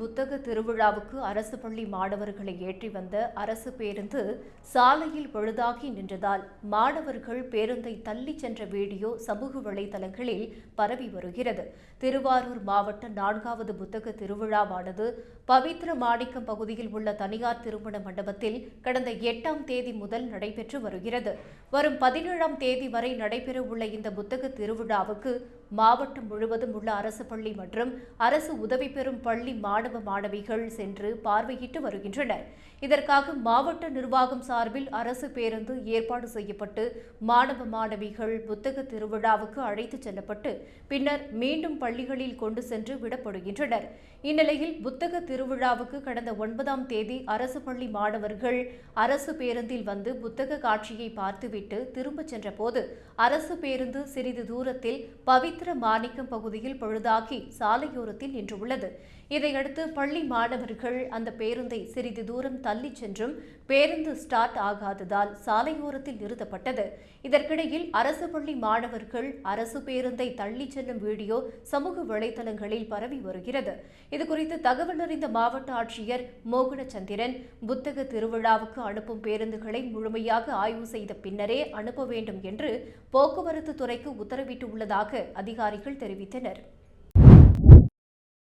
புத்தக திருவிழாவுக்கு அரசு பள்ளி மாணவர்களை ஏற்றி வந்த அரசு பேருந்து சாலையில் பழுதாகி நின்றதால் மாணவர்கள் பேருந்தை தள்ளி சென்ற வீடியோ சமூக வலைதளங்களில் பரவி வருகிறது. திருவாரூர் மாவட்ட நான்காவது புத்தக திருவிழாவானது பவித்ர மாணிக்கம் பகுதியில் உள்ள தனியார் திருமண மண்டபத்தில் கடந்த எட்டாம் தேதி முதல் நடைபெற்று வருகிறது. வரும் பதினேழாம் தேதி வரை நடைபெறவுள்ள இந்த புத்தக திருவிழாவுக்கு மாவட்டம் முழுவதும் உள்ள அரசு பள்ளி மற்றும் அரசு உதவி பெறும் பள்ளி மாணவ மாணவிகள் சென்று பார்வையிட்டு வருகின்றனர். இதற்காக மாவட்ட நிர்வாகம் சார்பில் அரசு பேருந்து ஏற்பாடு செய்யப்பட்டு மாணவ மாணவிகள் புத்தக திருவிழாவுக்கு அழைத்துச் செல்லப்பட்டு பின்னர் மீண்டும் பள்ளிகளில் கொண்டு சென்று விடப்படுகின்றனர். இந்நிலையில் புத்தக திருவிழாவுக்கு கடந்த ஒன்பதாம் தேதி அரசு பள்ளி மாணவர்கள் அரசு பேருந்தில் வந்து புத்தக காட்சியை பார்த்துவிட்டு திரும்பச் சென்றபோது அரசு பேருந்து சிறிது தூரத்தில் பவித்ர மாணிக்கம் பகுதியில் பழுதாகி சாலையோரத்தில் நின்றுள்ளது. இதையடுத்து பள்ளி மாணவர்கள் அந்த பேருந்தை சிறிது தூரம் தள்ளிச் சென்றும் பேருந்து ஸ்டார்ட் ஆகாததால் சாலையோரத்தில் நிறுத்தப்பட்டது. இதற்கிடையில் அரசு பள்ளி மாணவர்கள் அரசு பேருந்தை தள்ளிச் செல்லும் வீடியோ சமூக வலைதளங்களில் பரவி வருகிறது. இதுகுறித்து தகவல் அறிந்த மாவட்ட ஆட்சியர் மோகனச்சந்திரன் புத்தக திருவிழாவுக்கு அனுப்பும் பேருந்துகளை முழுமையாக ஆய்வு செய்த பின்னரே அனுப்ப வேண்டும் என்று போக்குவரத்து துறைக்கு உத்தரவிட்டுள்ளதாக அதிகாரி அதிகாரிகள் தெரிவித்தனர்.